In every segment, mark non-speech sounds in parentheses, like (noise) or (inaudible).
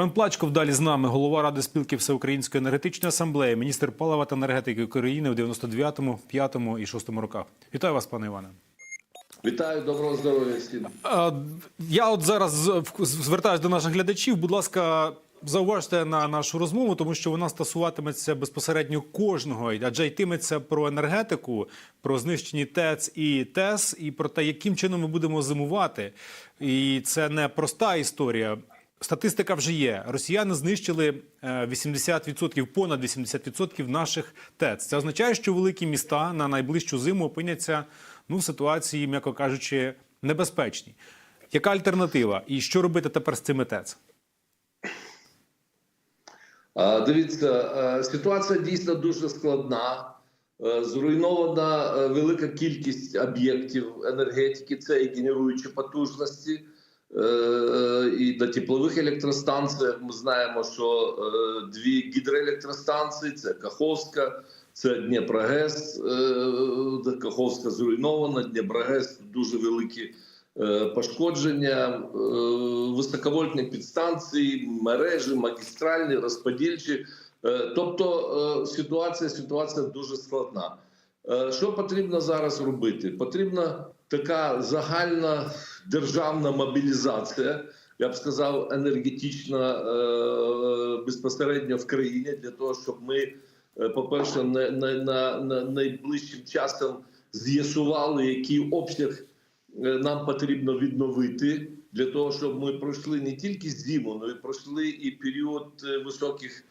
Пан Плачков далі з нами, голова Ради спілки Всеукраїнської енергетичної асамблеї, міністр палива та енергетики України у 99-му, 5-му і 6-му роках. Вітаю вас, пане Іване. Вітаю, доброго здоров'я всім. Я от зараз звертаюся до наших глядачів. Будь ласка, зауважте на нашу розмову, тому що вона стосуватиметься безпосередньо кожного, адже йтиметься про енергетику, про знищені ТЕЦ і ТЕС, і про те, яким чином ми будемо зимувати. І це не проста історія. Статистика вже є. Росіяни знищили е, 80%, понад 80% наших ТЕЦ. Це означає, що великі міста на найближчу зиму опиняться ну, в ситуації, м'яко кажучи, небезпечній. Яка альтернатива? І що робити тепер з цими ТЕЦ? Дивіться, е, ситуація дійсно дуже складна. Е, Зруйнована е, велика кількість об'єктів енергетики, це і генеруючі потужності, е, е, і на теплових електростанціях. Ми знаємо, що е, дві гідроелектростанції це Каховська, це Дніпрогес. е, Каховська зруйнована, Дніпрогес дуже великі е, пошкодження, е, високовольтні підстанції, мережі, магістральні, розподільчі. Е, Тобто е, ситуація, ситуація дуже складна. Е, Що потрібно зараз робити? Потрібна така загальна державна мобілізація, я б сказав, енергетична е, безпосередньо в країні для того, щоб ми, е, по-перше, не, не, на, на найближчим часом з'ясували, який обсяг е, нам потрібно відновити для того, щоб ми пройшли не тільки зиму, але й пройшли і період високих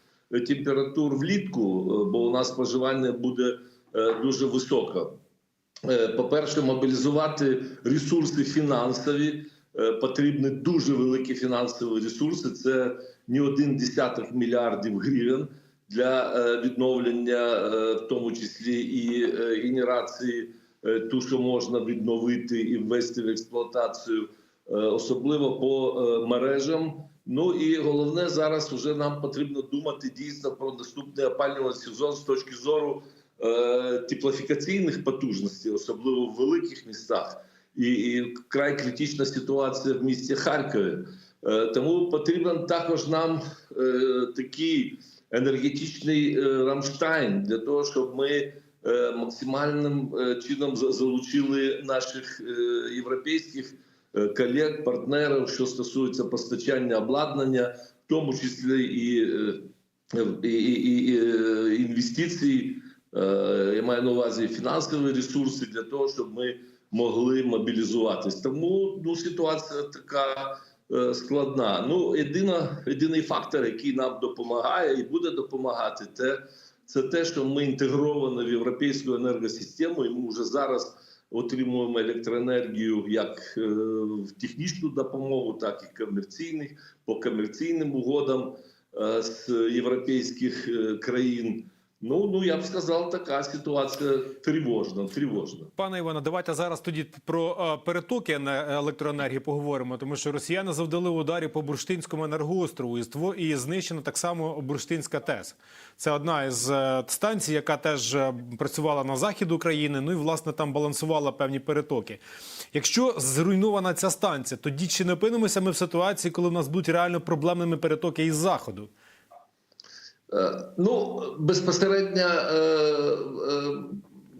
температур влітку, бо у нас споживання буде дуже високе. Е, По-перше, мобілізувати ресурси фінансові. Е, Потрібні дуже великі фінансові ресурси. Це не один десяток мільярдів гривень для е, відновлення, в тому числі і генерації, ту, що можна відновити і ввести в експлуатацію, особливо по мережам. Ну і головне зараз вже нам потрібно думати дійсно про наступний опалювальний сезон з точки зору теплофікаційних потужностей, особливо в великих містах, і, і край критична ситуація в місті Харкові. Е, тому потрібен також нам е, такий енергетичний е, Рамштайн для того, щоб ми е, максимальним е, чином залучили наших е, європейських е, колег, партнерів, що стосується постачання обладнання, в тому числі і, е, і, і, і е, інвестицій. Е, Я маю на увазі фінансові ресурси для того, щоб ми могли мобілізуватись. Тому ну, ситуація така е, складна. Ну, єдина, єдиний фактор, який нам допомагає і буде допомагати, те, це те, що ми інтегровані в європейську енергосистему, і ми вже зараз отримуємо електроенергію як е, в технічну допомогу, так і комерційних по комерційним угодам з європейських країн. Ну, ну я б сказав, така ситуація тривожна. тривожна. Пане Іване, давайте зараз тоді про е, перетоки на електроенергії поговоримо, тому що росіяни завдали ударів по бурштинському енергоострову і знищена так само бурштинська ТЕС. Це одна із е, станцій, яка теж е, працювала на захід України. Ну і власне там балансувала певні перетоки. Якщо зруйнована ця станція, тоді чи не опинимося ми в ситуації, коли в нас будуть реально проблемними перетоки із заходу? Е, Ну, безпосередньо, е, е,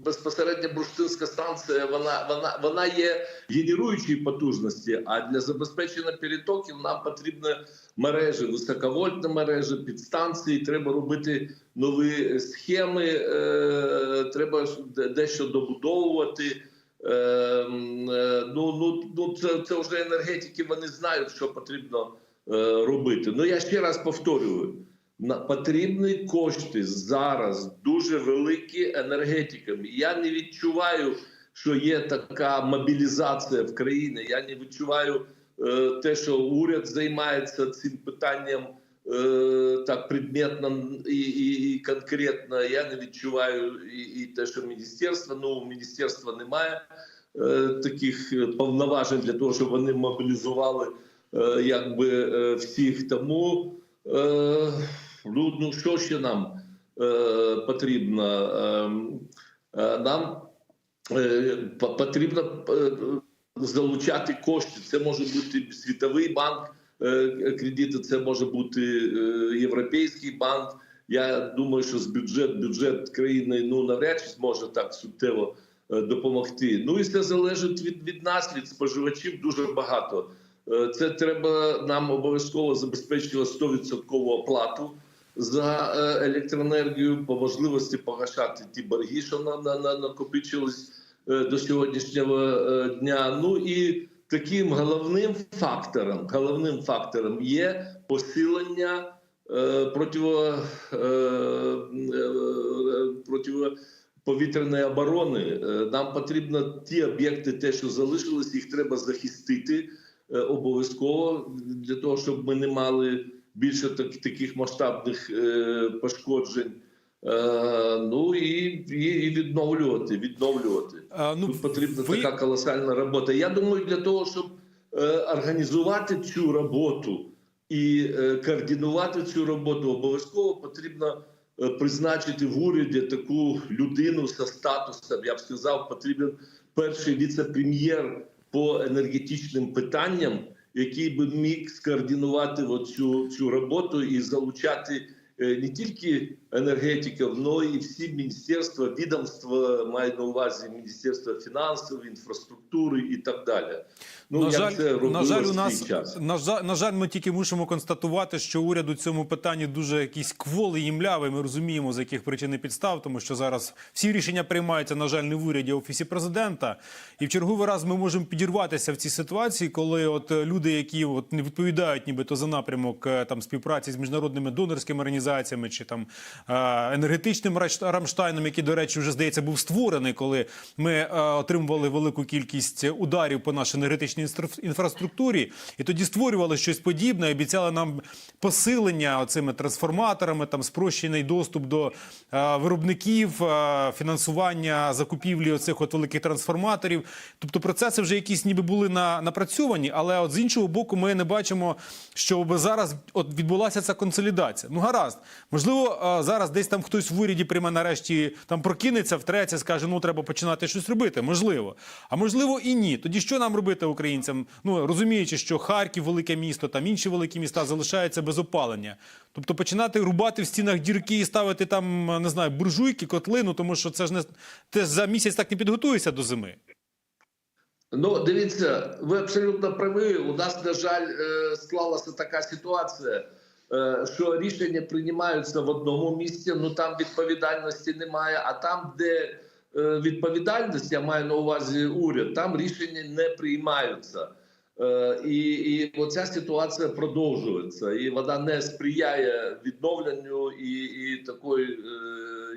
безпосередньо бурштинська станція, вона, вона, вона є генеруючою потужності, а для забезпечення перетоків нам потрібні мережі, високовольтні мережі, підстанції. Треба робити нові схеми, треба дещо добудовувати. Ну, ну, ну це, це вже енергетики, вони знають, що потрібно робити. Ну я ще раз повторюю. На потрібні кошти зараз дуже великі енергетикам. Я не відчуваю, що є така мобілізація в країні. Я не відчуваю е, те, що уряд займається цим питанням е, так предметно і, і, і конкретно. Я не відчуваю і, і те, що міністерство, ну міністерства немає е, таких е, повноважень для того, щоб вони мобілізували е, якби е, всіх. Тому. Е, Ну, ну що ще нам е, потрібно? Е, е, нам е, потрібно е, залучати кошти. Це може бути Світовий банк е, кредити, це може бути е, Європейський банк. Я думаю, що з бюджет бюджет країни ну навряд чи зможе так суттєво е, допомогти. Ну і це залежить від, від нас, від споживачів дуже багато. Е, Це треба нам обов'язково забезпечувати 100% оплату за е, електроенергію, по можливості погашати ті борги, що на, на, на накопичились е, до сьогоднішнього е, дня. Ну і таким головним фактором, головним фактором є посилення противо, е, оборони. Нам потрібно ті об'єкти, те, що залишились, їх треба захистити обов'язково для того, щоб ми не мали більше так, таких масштабних е, пошкоджень. Е, ну і, і, і відновлювати, відновлювати. Е, ну, Тут потрібна ви- така колосальна робота. Я думаю, для того, щоб е, організувати цю роботу і е, координувати цю роботу, обов'язково потрібно е, призначити в уряді таку людину зі статусом. Я б сказав, потрібен перший віце-прем'єр по енергетичним питанням, який би міг скоординувати цю, цю роботу і залучати е, не тільки енергетиків, але і всі міністерства, відомства, маю на увазі Міністерство фінансів, інфраструктури і так далі. Ну, на жаль, це на жаль, у нас час. на жаль, на жаль, ми тільки мусимо констатувати, що уряд у цьому питанні дуже якийсь кволий і млявий. Ми розуміємо, з яких причин і підстав, тому що зараз всі рішення приймаються, на жаль, не в уряді, а в офісі президента. І в черговий раз ми можемо підірватися в цій ситуації, коли от люди, які от не відповідають, нібито за напрямок е, там співпраці з міжнародними донорськими організаціями чи там енергетичним Рамштайном, який, до речі, вже здається, був створений, коли ми е, отримували велику кількість ударів по нашій енергетичній інфраструктурі, і тоді створювали щось подібне, обіцяли нам посилення цими трансформаторами, там спрощений доступ до е, виробників, е, фінансування закупівлі оцих от великих трансформаторів. Тобто процеси вже якісь ніби були на, напрацьовані, але от з іншого боку, ми не бачимо, щоб зараз от відбулася ця консолідація. Ну гаразд, можливо, е, зараз десь там хтось в уряді прийме нарешті там прокинеться втретє, скаже, ну треба починати щось робити. Можливо, а можливо і ні. Тоді що нам робити українцям? Ну розуміючи, що Харків, велике місто, там інші великі міста залишаються без опалення. Тобто починати рубати в стінах дірки і ставити там не знаю буржуйки, котли, ну тому що це ж не ж за місяць так не підготуєшся до зими. Ну, дивіться, ви абсолютно праві. У нас, на жаль, е, склалася така ситуація, що рішення приймаються в одному місці, ну там відповідальності немає. А там, де е, відповідальність, я маю на увазі уряд, там рішення не приймаються. Е, І, і оця ситуація продовжується, і вона не сприяє відновленню і, і такої е,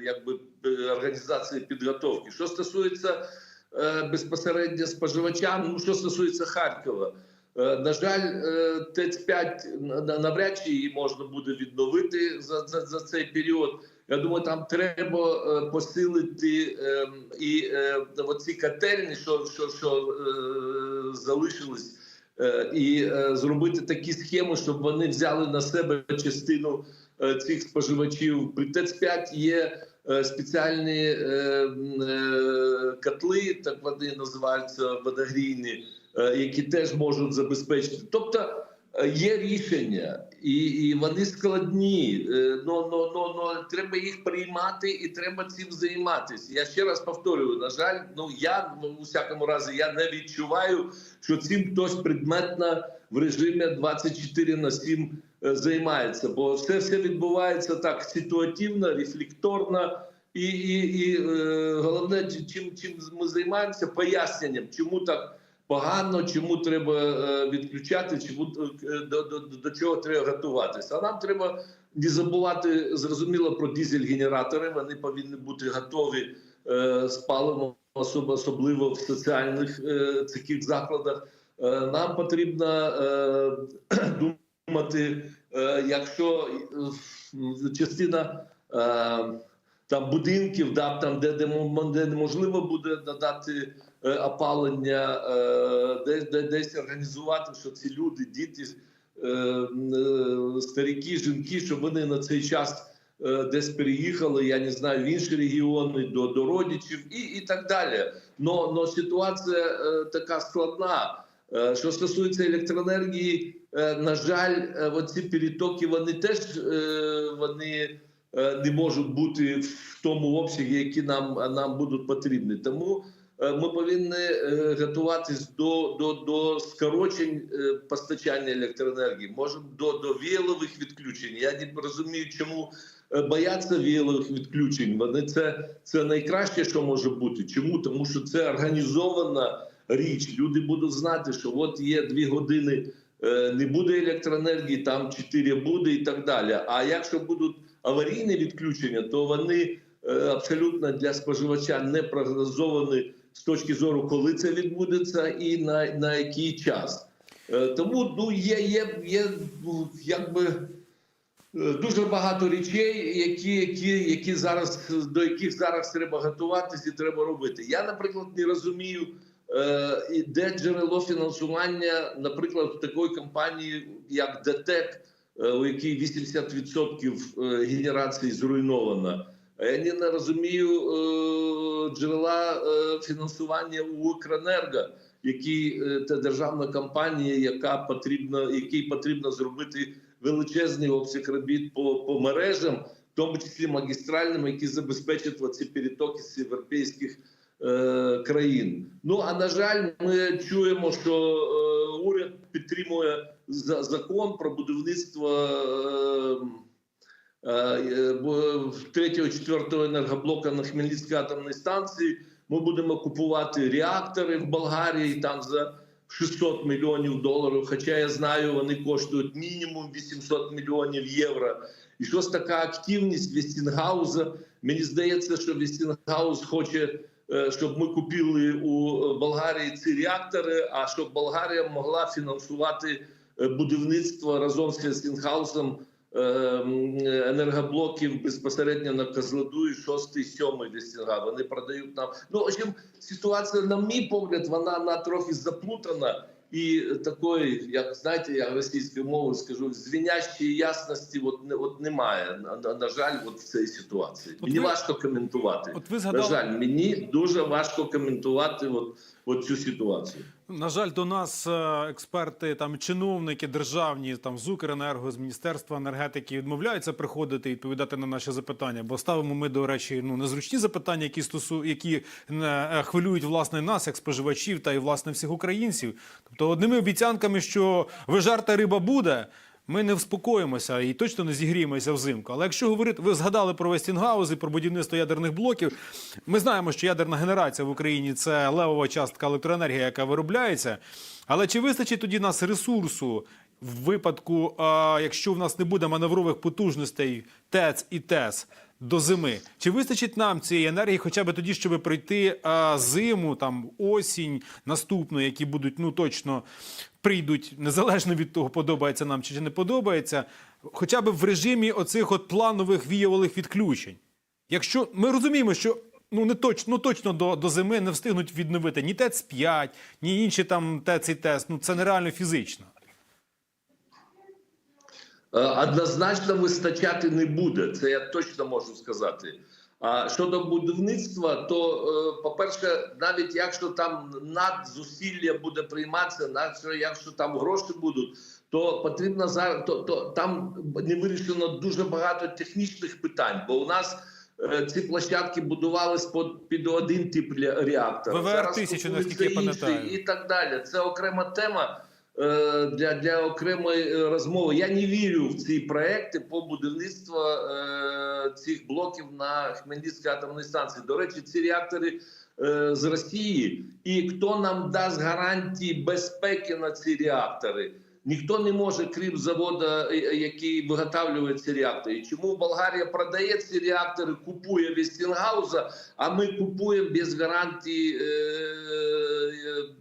якби е, організації підготовки. Що стосується е, безпосередньо споживачам, ну що стосується Харкова, е, на жаль, е, ТЕЦ-5 на- на- навряд чи її можна буде відновити за, за, за цей період. Я думаю, там треба е, посилити е, і е, оці котельні, що, що, що е, залишились, е, і е, зробити такі схеми, щоб вони взяли на себе частину е, цих споживачів. При ТЕЦ-5 є е, спеціальні е, м, е, котли, так вони називаються водогрійні, е, які теж можуть забезпечити. Тобто е, є рішення, і, і вони складні. е, но, но, но, но треба їх приймати і треба цим займатися. Я ще раз повторюю: на жаль, ну я ну, у всякому разі я не відчуваю, що цим хтось предметно в режимі 24 на 7 е, займається, бо все все відбувається так ситуативно, рефлекторно. І, і, і е, головне, чим, чим ми займаємося, поясненням, чому так погано, чому треба е, відключати, чому е, до, до, до чого треба готуватися. А нам треба не забувати зрозуміло про дизель-генератори. Вони повинні бути готові е, з паливом, особ- особливо в соціальних е, таких закладах. Е, нам потрібно е, (clears throat) думати, е, якщо е, частина. Е, там будинків, да, там, де, де, де неможливо буде надати е, опалення, е, де, де, десь організувати, що ці люди, діти, е, е, старіки, жінки, щоб вони на цей час е, десь переїхали, я не знаю, в інші регіони до, до родичів і, і так далі. Но, но ситуація е, така складна. Е, Що стосується електроенергії, е, на жаль, е, оці перетоки вони теж е, вони е, не можуть бути в тому обсязі, які нам, нам будуть потрібні. Тому е, ми повинні е, готуватись до, до, до скорочень е, постачання електроенергії, може до, до віялових відключень. Я не розумію, чому е, бояться віялових відключень. Вони це, це найкраще, що може бути. Чому? Тому що це організована річ. Люди будуть знати, що от є дві години. е, Не буде електроенергії, там 4 буде і так далі. А якщо будуть аварійні відключення, то вони е, абсолютно для споживача не прогнозовані з точки зору, коли це відбудеться і на, на який час. Е, Тому ну, є, є, є ну, якби е, дуже багато речей, які, які, які зараз, до яких зараз треба готуватися і треба робити. Я, наприклад, не розумію, е, де джерело фінансування, наприклад, такої компанії, як ДТЕК, у якій 80% е, генерації зруйновано. Я не розумію джерела е, фінансування у Укренерго, який е, це державна компанія, яка потрібна, якій потрібно зробити величезний обсяг робіт по, по мережам, в тому числі магістральним, які забезпечать ці перетоки з європейських е, країн. Ну а на жаль, ми чуємо, що е, уряд підтримує закон про будівництво. Е, е, енергоблока на Хмельницькій атомній станції. Ми будемо купувати реактори в Болгарії там за 600 мільйонів доларів. Хоча я знаю, вони коштують мінімум 800 мільйонів євро. І щось така активність Вестінгауза. Мені здається, що Вестінгаус хоче, е, щоб ми купили у Болгарії ці реактори, а щоб Болгарія могла фінансувати е, будівництво разом з Вестінгаусом енергоблоків безпосередньо на Козлоду і 6 і 7 Вестінга. Вони продають нам. Ну, в общем, ситуація, на мій погляд, вона, вона трохи заплутана. І такої, як знаєте, я російською мовою скажу, звінящої ясності от, не- от немає. На, на, на жаль, от в цій ситуації. От мені ви- важко коментувати. От ви На жаль, мені дуже важко коментувати от, от цю ситуацію. На жаль, до нас е, експерти, там чиновники державні, там з Укренерго, з Міністерства енергетики відмовляються приходити і відповідати на наші запитання. Бо ставимо ми, до речі, ну незручні запитання, які стосу, які е, е, хвилюють власне нас, як споживачів, та й власне всіх українців. Тобто, одними обіцянками, що вижарта риба буде. Ми не вспокоїмося і точно не зігріємося взимку. Але якщо говорити, ви згадали про Вестінгаузи, про будівництво ядерних блоків. Ми знаємо, що ядерна генерація в Україні це левова частка електроенергії, яка виробляється. Але чи вистачить тоді нас ресурсу в випадку, якщо в нас не буде маневрових потужностей ТЕЦ і ТЕС до зими? Чи вистачить нам цієї енергії, хоча б тоді, щоб пройти зиму, там осінь наступну, які будуть ну точно прийдуть незалежно від того, подобається нам чи не подобається, хоча б в режимі оцих от планових віялових відключень? Якщо ми розуміємо, що ну не точно, ну точно до, до зими не встигнуть відновити ні ТЕЦ 5 ні інші там ТЕЦ і ТЕС, ну це нереально фізично. Е, Однозначно вистачати не буде, це я точно можу сказати. А щодо будівництва, то, е, по-перше, навіть якщо там надзусилля буде прийматися, навіть якщо там гроші будуть, то потрібно зараз то, то там не вирішено дуже багато технічних питань, бо у нас. е, Ці площадки будувались під, під один тип ре- реактора. ВВР 1000, наскільки я пам'ятаю. і так далі. Це окрема тема для, для окремої е, розмови. Я не вірю в ці проекти по будівництву е, цих блоків на Хмельницькій атомній станції. До речі, ці реактори е, з Росії, і хто нам дасть гарантії безпеки на ці реактори? Ніхто не може, крім заводу, е, який виготовлює ці реактори. Чому Болгарія продає ці реактори, купує Вестінгауза, а ми купуємо без гарантії е,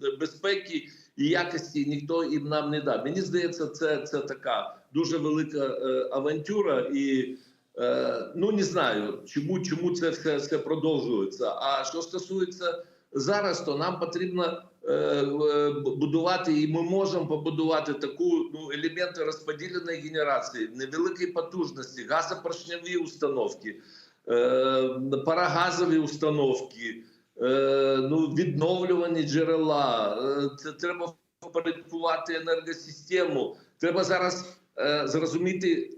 е, безпеки і якості ніхто їм нам не дав. Мені здається, це, це така дуже велика е, авантюра, і е, ну не знаю, чому, чому це все, все продовжується. А що стосується зараз, то нам потрібно е, е, будувати, і ми можемо побудувати таку ну, елементи розподіленої генерації, невеликої потужності, газопоршневі установки, е, парагазові установки. Е, ну, відновлювані джерела. Е, Це треба впорядкувати енергосистему. Треба зараз е, зрозуміти,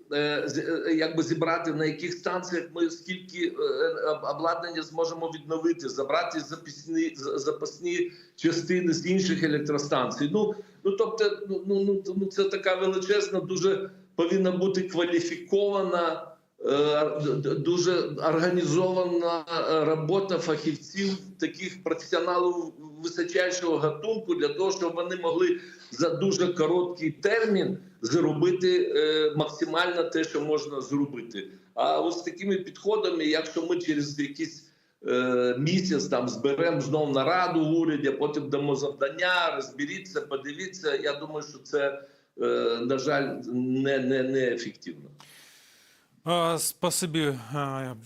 як би зібрати на яких станціях ми скільки обладнання зможемо відновити, забрати запасні, запасні частини з інших електростанцій. Ну, ну тобто, ну, ну, ну, ну це така величезна, дуже повинна бути кваліфікована. Е, Дуже організована е, робота фахівців, таких професіоналів височайшого гатунку, для того, щоб вони могли за дуже короткий термін зробити е, максимально те, що можна зробити. А ось такими підходами, якщо ми через якийсь е, місяць там зберемо знов нараду в уряді, потім дамо завдання, розберіться, подивіться. Я думаю, що це на жаль не, не, не. Спасибі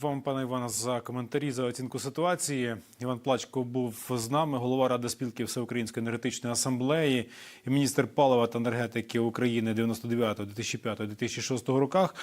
вам, пане Іване, за коментарі за оцінку ситуації. Іван Плачко був з нами, голова ради спілки Всеукраїнської енергетичної асамблеї і міністр палива та енергетики України 99, 2005, 2006 роках.